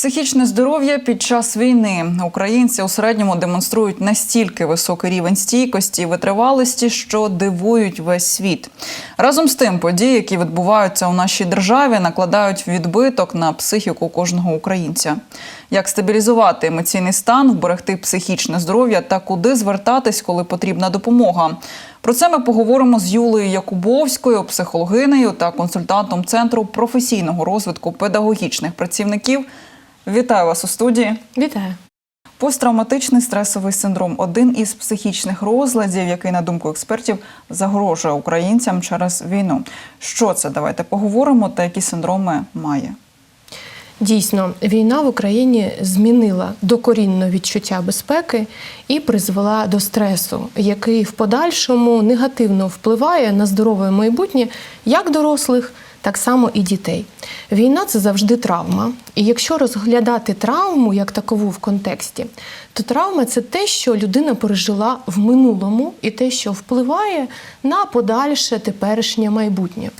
Психічне здоров'я під час війни українці у середньому демонструють настільки високий рівень стійкості і витривалості, що дивують весь світ. Разом з тим, події, які відбуваються у нашій державі, накладають відбиток на психіку кожного українця. Як стабілізувати емоційний стан, вберегти психічне здоров'я та куди звертатись, коли потрібна допомога. Про це ми поговоримо з Юлею Якубовською, психологинею та консультантом центру професійного розвитку педагогічних працівників. Вітаю вас у студії. Вітаю. Посттравматичний стресовий синдром один із психічних розладів, який, на думку експертів, загрожує українцям через війну. Що це? Давайте поговоримо та які синдроми має. Дійсно, війна в Україні змінила докорінно відчуття безпеки і призвела до стресу, який в подальшому негативно впливає на здорове майбутнє як дорослих, так само і дітей. Війна це завжди травма. І якщо розглядати травму як такову в контексті, то травма це те, що людина пережила в минулому, і те, що впливає на подальше теперішнє майбутнє.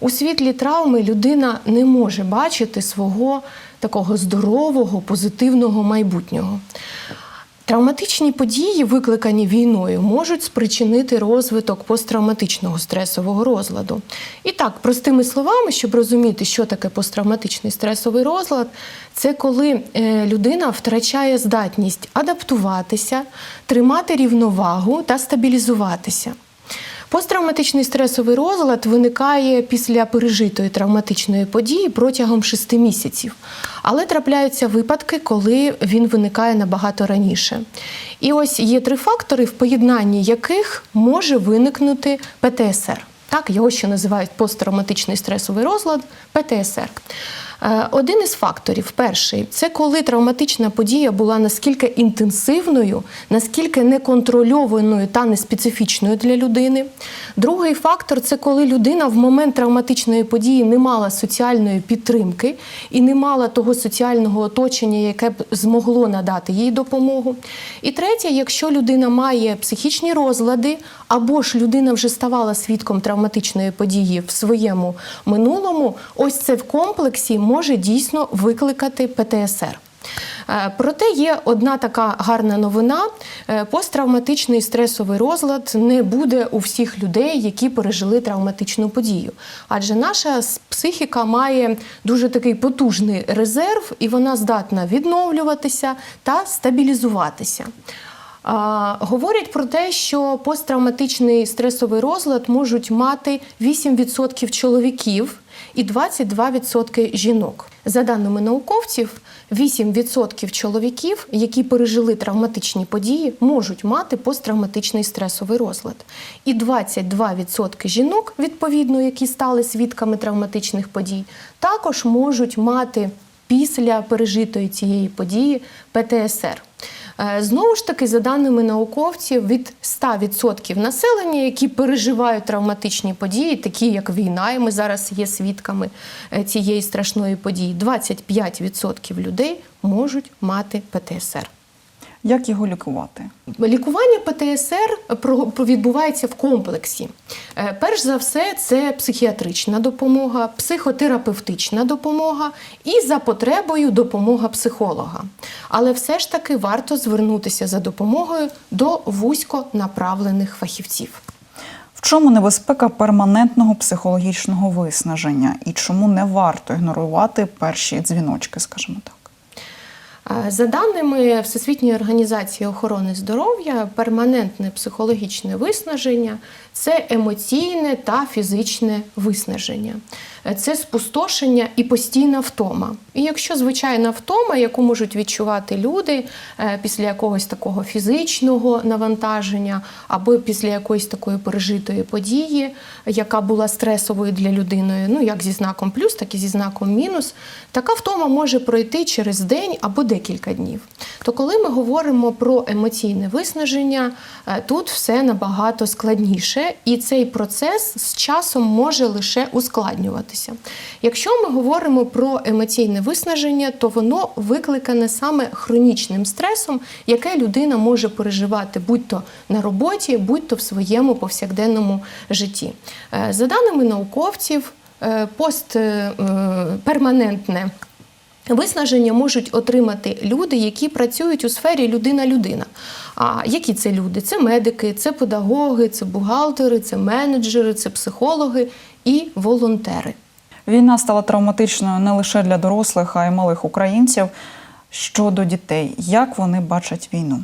У світлі травми людина не може бачити свого такого здорового, позитивного майбутнього. Травматичні події, викликані війною, можуть спричинити розвиток посттравматичного стресового розладу. І так, простими словами, щоб розуміти, що таке посттравматичний стресовий розлад, це коли е, людина втрачає здатність адаптуватися, тримати рівновагу та стабілізуватися. Посттравматичний стресовий розлад виникає після пережитої травматичної події протягом 6 місяців. Але трапляються випадки, коли він виникає набагато раніше. І ось є три фактори, в поєднанні яких може виникнути ПТСР. Так, його ще називають посттравматичний стресовий розлад ПТСР. Е, Один із факторів, перший, це коли травматична подія була наскільки інтенсивною, наскільки неконтрольованою та неспецифічною для людини. Другий фактор це коли людина в момент травматичної події не мала соціальної підтримки і не мала того соціального оточення, яке б змогло надати їй допомогу. І третє, якщо людина має психічні розлади, або ж людина вже ставала свідком травматичної події в своєму минулому, ось це в комплексі може дійсно викликати ПТСР. Е, Проте є одна така гарна новина: Е, посттравматичний стресовий розлад не буде у всіх людей, які пережили травматичну подію. Адже наша психіка має дуже такий потужний резерв, і вона здатна відновлюватися та стабілізуватися. Говорять про те, що посттравматичний стресовий розлад можуть мати 8% чоловіків і 22% жінок. За даними науковців, 8% чоловіків, які пережили травматичні події, можуть мати посттравматичний стресовий розлад. І 22% жінок, відповідно, які стали свідками травматичних подій, також можуть мати після пережитої цієї події ПТСР. Е, Знову ж таки, за даними науковців, від 100% населення, які переживають травматичні події, такі як війна, і ми зараз є свідками е, цієї страшної події, 25% людей можуть мати ПТСР. Як його лікувати? Лікування ПТСР відбувається в комплексі. Е, Перш за все, це психіатрична допомога, психотерапевтична допомога і за потребою допомога психолога. Але все ж таки варто звернутися за допомогою до вузьконаправлених фахівців. В чому небезпека перманентного психологічного виснаження і чому не варто ігнорувати перші дзвіночки, скажімо так? За даними Всесвітньої організації охорони здоров'я, перманентне психологічне виснаження це емоційне та фізичне виснаження. Е, Це спустошення і постійна втома. І якщо звичайна втома, яку можуть відчувати люди е, після якогось такого фізичного навантаження, або після якоїсь такої пережитої події, яка була стресовою для людини, ну як зі знаком плюс, так і зі знаком мінус, така втома може пройти через день або декілька днів. То коли ми говоримо про емоційне виснаження, е, тут все набагато складніше, і цей процес з часом може лише ускладнюватися. Якщо ми говоримо про емоційне виснаження, то воно викликане саме хронічним стресом, яке людина може переживати будь-то на роботі, будь-то в своєму повсякденному житті. Е, За даними науковців, е, постперманентне Виснаження можуть отримати люди, які працюють у сфері людина-людина. А які це люди? Це медики, це педагоги, це бухгалтери, це менеджери, це психологи і волонтери. Війна стала травматичною не лише для дорослих, а й малих українців. Щодо дітей, як вони бачать війну?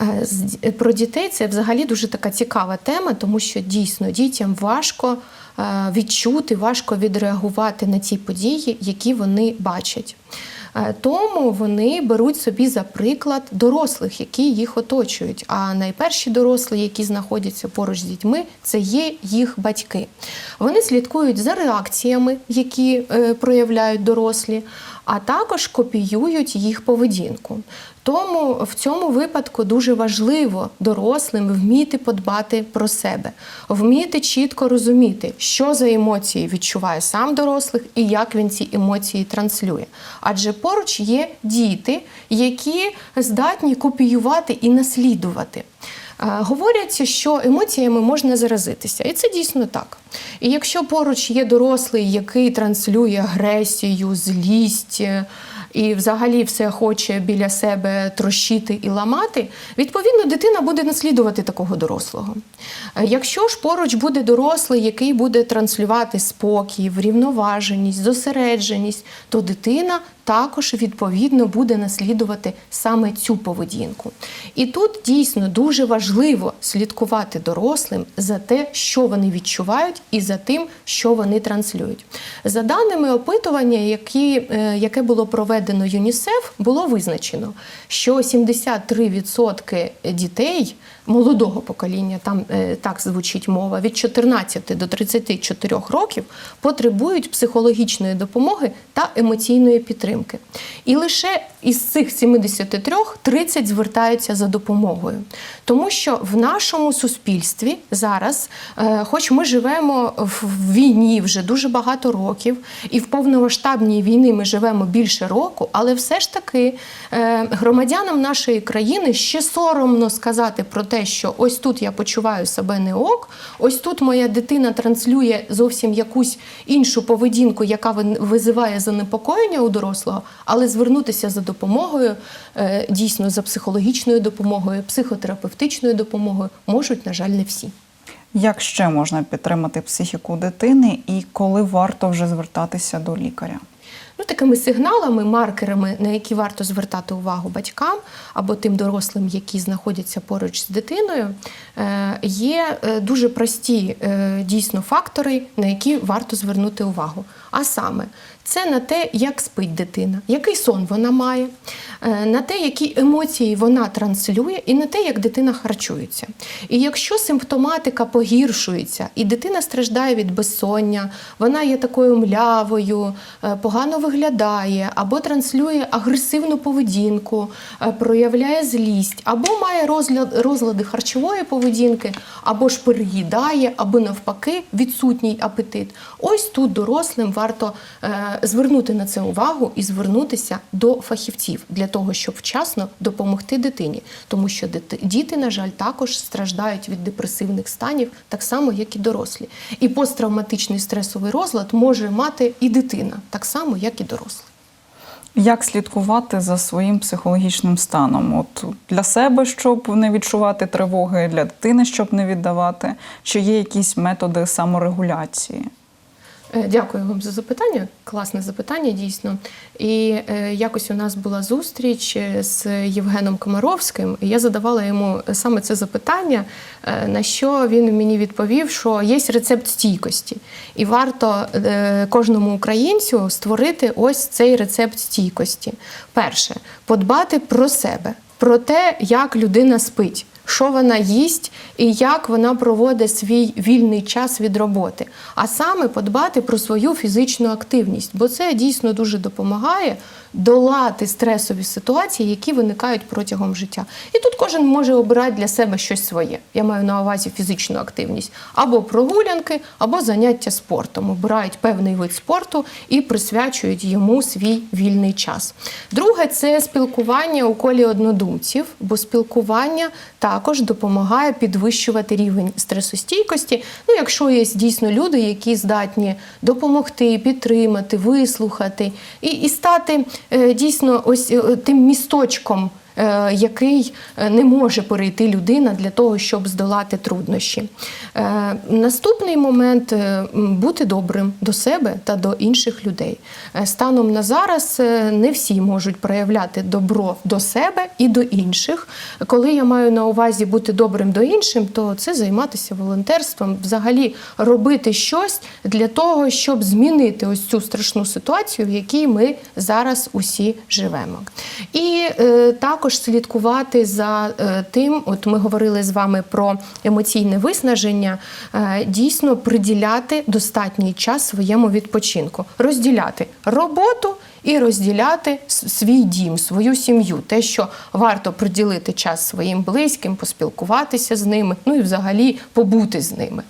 Е, е, Про дітей це взагалі дуже така цікава тема, тому що дійсно дітям важко е, відчути, важко відреагувати на ті події, які вони бачать. Е, Тому вони беруть собі за приклад дорослих, які їх оточують. А найперші дорослі, які знаходяться поруч з дітьми, це є їх батьки. Вони слідкують за реакціями, які е, проявляють дорослі, а також копіюють їх поведінку. Тому в цьому випадку дуже важливо дорослим вміти подбати про себе, вміти чітко розуміти, що за емоції відчуває сам дорослих і як він ці емоції транслює. Адже поруч є діти, які здатні копіювати і наслідувати. Говорять, що емоціями можна заразитися, і це дійсно так. І якщо поруч є дорослий, який транслює агресію, злість е, і взагалі все хоче біля себе трощити і ламати, відповідно, дитина буде наслідувати такого дорослого. Е, Якщо ж поруч буде дорослий, який буде транслювати спокій, врівноваженість, зосередженість, то дитина також відповідно буде наслідувати саме цю поведінку. І тут дійсно дуже важливо слідкувати дорослим за те, що вони відчувають, і за тим, що вони транслюють. За даними опитування, які, е, яке було проведено ЮНІСЕФ, було визначено, що 73% дітей молодого покоління, там е, так звучить мова, від 14 до 34 років потребують психологічної допомоги та емоційної підтримки. І лише із цих 73 30 звертаються за допомогою. Тому що в нашому суспільстві зараз, е, хоч ми живемо в війні вже дуже багато років, і в повномасштабній війни ми живемо більше року, але все ж таки е, громадянам нашої країни ще соромно сказати про те, що ось тут я почуваю себе не ок, ось тут моя дитина транслює зовсім якусь іншу поведінку, яка визиває занепокоєння у дорослого, але звернутися за допомогою, е, дійсно за психологічною допомогою, психотерапевтичною допомогою можуть, на жаль, не всі. Як ще можна підтримати психіку дитини і коли варто вже звертатися до лікаря? Ну, такими сигналами, маркерами, на які варто звертати увагу батькам або тим дорослим, які знаходяться поруч з дитиною, е, є е, дуже прості е, дійсно фактори, на які варто звернути увагу. А саме, це на те, як спить дитина, який сон вона має, на те, які емоції вона транслює, і на те, як дитина харчується. І якщо симптоматика погіршується, і дитина страждає від безсоння, вона є такою млявою, погано виглядає, або транслює агресивну поведінку, е, проявляє злість, або має розлади харчової поведінки, або ж переїдає, або навпаки відсутній апетит. Ось тут дорослим варто е, звернути на це увагу і звернутися до фахівців для того, щоб вчасно допомогти дитині, тому що діти, на жаль, також страждають від депресивних станів, так само як і дорослі. І посттравматичний стресовий розлад може мати і дитина, так само як і дорослий. Як слідкувати за своїм психологічним станом? От для себе, щоб не відчувати тривоги, для дитини, щоб не віддавати, чи є якісь методи саморегуляції? Е, Дякую вам за запитання. Класне запитання, дійсно. І е, якось у нас була зустріч е, з Євгеном Комаровським, і я задавала йому саме це запитання, на що він мені відповів, що є рецепт стійкості, і варто кожному українцю створити ось цей рецепт стійкості. Перше, подбати про себе, про те, як людина спить що вона їсть і як вона проводить свій вільний час від роботи, а саме подбати про свою фізичну активність, бо це дійсно дуже допомагає долати стресові ситуації, які виникають протягом життя. І тут кожен може обирати для себе щось своє. Я маю на увазі фізичну активність або прогулянки, або заняття спортом. Обирають певний вид спорту і присвячують йому свій вільний час. Друге це спілкування у колі однодумців, бо спілкування також також допомагає підвищувати рівень стресостійкості. Ну, якщо є дійсно люди, які здатні допомогти, підтримати, вислухати і, і стати е, дійсно ось е, тим місточком. Е, Який е, не може перейти людина для того, щоб здолати труднощі. Е, Наступний момент бути добрим до себе та до інших людей. Станом на зараз не всі можуть проявляти добро до себе і до інших. Коли я маю на увазі бути добрим до іншим, то це займатися волонтерством, взагалі робити щось для того, щоб змінити ось цю страшну ситуацію, в якій ми зараз усі живемо. І е, також слідкувати за е, тим, от ми говорили з вами про емоційне виснаження, е, дійсно приділяти достатній час своєму відпочинку, розділяти роботу. І розділяти свій дім, свою сім'ю, те, що варто приділити час своїм близьким, поспілкуватися з ними, ну і взагалі побути з ними.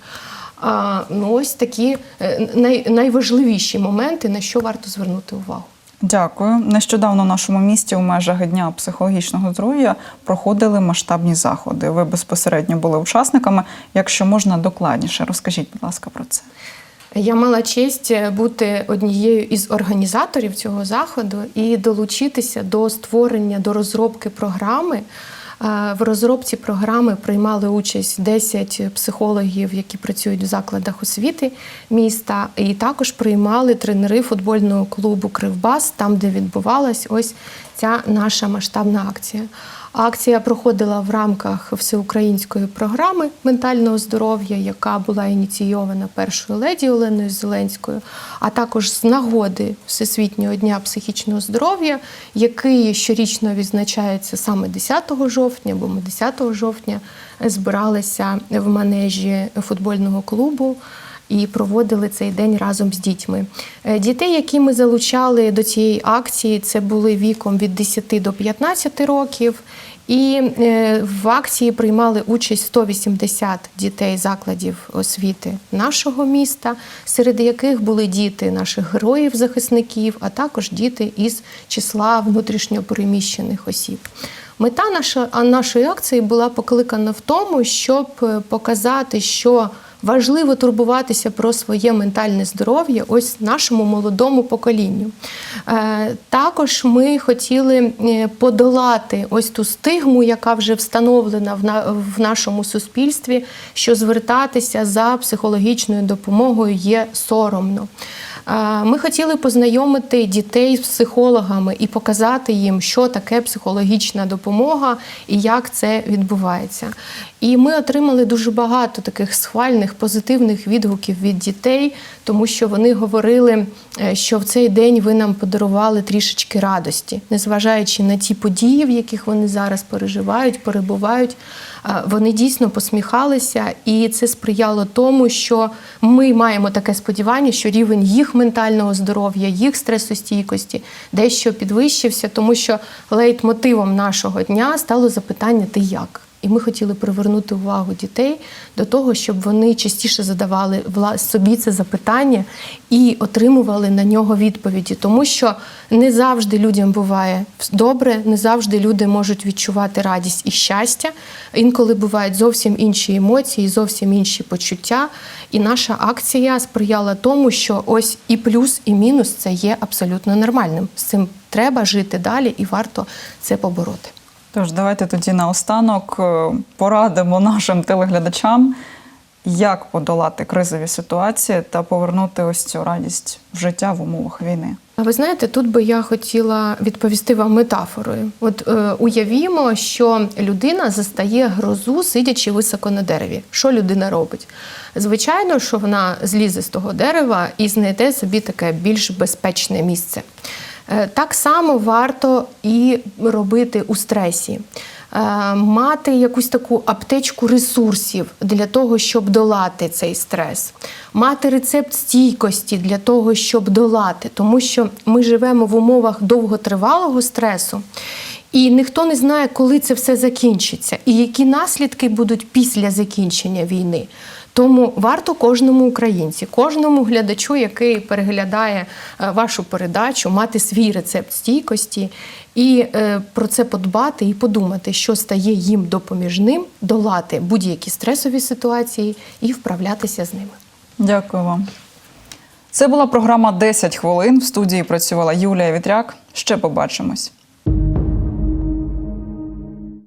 А, ну, ось такі е, най, найважливіші моменти, на що варто звернути увагу. Дякую. Нещодавно в нашому місті у межах дня психологічного здоров'я проходили масштабні заходи. Ви безпосередньо були учасниками. Якщо можна докладніше, розкажіть, будь ласка, про це. Я мала честь бути однією із організаторів цього заходу і долучитися до створення, до розробки програми. В розробці програми приймали участь 10 психологів, які працюють в закладах освіти міста, і також приймали тренери футбольного клубу Кривбас, там, де відбувалась ось ця наша масштабна акція. Акція проходила в рамках всеукраїнської програми ментального здоров'я, яка була ініційована першою леді Оленою Зеленською, а також з нагоди Всесвітнього дня психічного здоров'я, який щорічно відзначається саме 10 жовтня, бо ми 10 жовтня збиралися в манежі футбольного клубу і проводили цей день разом з дітьми. Е, Дітей, які ми залучали до цієї акції, це були віком від 10 до 15 років. І е, в акції приймали участь 180 дітей закладів освіти нашого міста, серед яких були діти наших героїв-захисників, а також діти із числа внутрішньопереміщених осіб. Мета нашої акції була покликана в тому, щоб е, показати, що важливо турбуватися про своє ментальне здоров'я ось нашому молодому поколінню. Е, Також ми хотіли е, подолати ось ту стигму, яка вже встановлена в нашому суспільстві, що звертатися за психологічною допомогою є соромно. Е, Ми хотіли познайомити дітей з психологами і показати їм, що таке психологічна допомога і як це відбувається. І ми отримали дуже багато таких схвальних, позитивних відгуків від дітей, тому що вони говорили, е, що в цей день ви нам подарували трішечки радості, незважаючи на ті події, в яких вони зараз переживають, перебувають. Вони дійсно посміхалися, і це сприяло тому, що ми маємо таке сподівання, що рівень їх ментального здоров'я, їх стресостійкості дещо підвищився, тому що лейтмотивом нашого дня стало запитання Ти як? І ми хотіли привернути увагу дітей до того, щоб вони частіше задавали собі це запитання і отримували на нього відповіді, тому що не завжди людям буває добре, не завжди люди можуть відчувати радість і щастя. Інколи бувають зовсім інші емоції, зовсім інші почуття. І наша акція сприяла тому, що ось і плюс, і мінус це є абсолютно нормальним. З цим треба жити далі, і варто це побороти. Тож давайте тоді наостанок е, порадимо нашим телеглядачам, як подолати кризові ситуації та повернути ось цю радість в життя в умовах війни. А ви знаєте, тут би я хотіла відповісти вам метафорою. От е, уявімо, що людина застає грозу, сидячи високо на дереві. Що людина робить? Звичайно, що вона злізе з того дерева і знайде собі таке більш безпечне місце. Е, Так само варто і робити у стресі. Е, Мати якусь таку аптечку ресурсів для того, щоб долати цей стрес, мати рецепт стійкості для того, щоб долати, тому що ми живемо в умовах довготривалого стресу, і ніхто не знає, коли це все закінчиться, і які наслідки будуть після закінчення війни. Тому варто кожному українці, кожному глядачу, який переглядає е, вашу передачу, мати свій рецепт стійкості і е, про це подбати і подумати, що стає їм допоміжним долати будь-які стресові ситуації і вправлятися з ними. Дякую вам. Це була програма «10 хвилин. В студії працювала Юлія Вітряк. Ще побачимось.